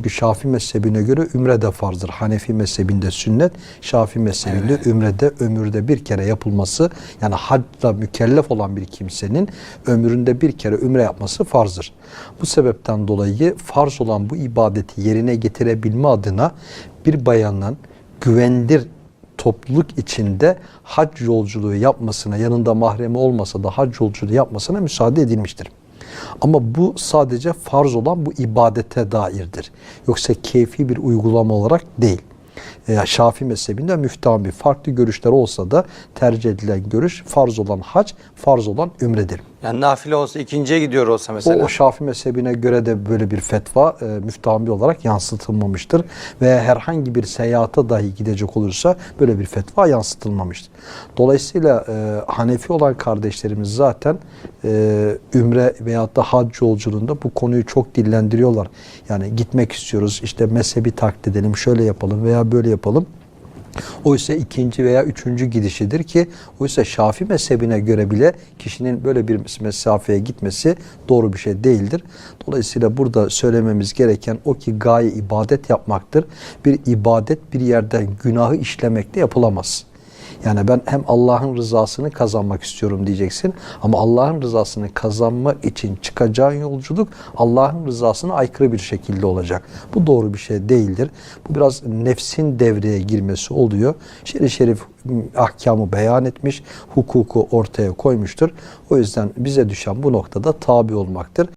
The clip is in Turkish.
Çünkü Şafii mezhebine göre ümre de farzdır. Hanefi mezhebinde sünnet, Şafii mezhebinde ümrede ömürde bir kere yapılması yani hacla mükellef olan bir kimsenin ömründe bir kere ümre yapması farzdır. Bu sebepten dolayı farz olan bu ibadeti yerine getirebilme adına bir bayanın güvendir topluluk içinde hac yolculuğu yapmasına, yanında mahremi olmasa da hac yolculuğu yapmasına müsaade edilmiştir. Ama bu sadece farz olan bu ibadete dairdir. Yoksa keyfi bir uygulama olarak değil. E, Şafii mezhebinde müftahım farklı görüşler olsa da tercih edilen görüş farz olan hac, farz olan ümredir. Yani nafile olsa ikinciye gidiyor olsa O, mesela. o Şafii mezhebine göre de böyle bir fetva e, olarak yansıtılmamıştır. Ve herhangi bir seyahate dahi gidecek olursa böyle bir fetva yansıtılmamıştır. Dolayısıyla e, Hanefi olan kardeşlerimiz zaten e, ümre veyahut da hac yolculuğunda bu konuyu çok dillendiriyorlar. Yani gitmek istiyoruz, işte mezhebi taklit edelim, şöyle yapalım veya böyle yapalım. Oysa ikinci veya üçüncü gidişidir ki oysa Şafii mezhebine göre bile kişinin böyle bir mesafeye gitmesi doğru bir şey değildir. Dolayısıyla burada söylememiz gereken o ki gaye ibadet yapmaktır. Bir ibadet bir yerden günahı işlemekle yapılamaz. Yani ben hem Allah'ın rızasını kazanmak istiyorum diyeceksin ama Allah'ın rızasını kazanmak için çıkacağın yolculuk Allah'ın rızasına aykırı bir şekilde olacak. Bu doğru bir şey değildir. Bu biraz nefsin devreye girmesi oluyor. Şerif şerif ahkamı beyan etmiş, hukuku ortaya koymuştur. O yüzden bize düşen bu noktada tabi olmaktır.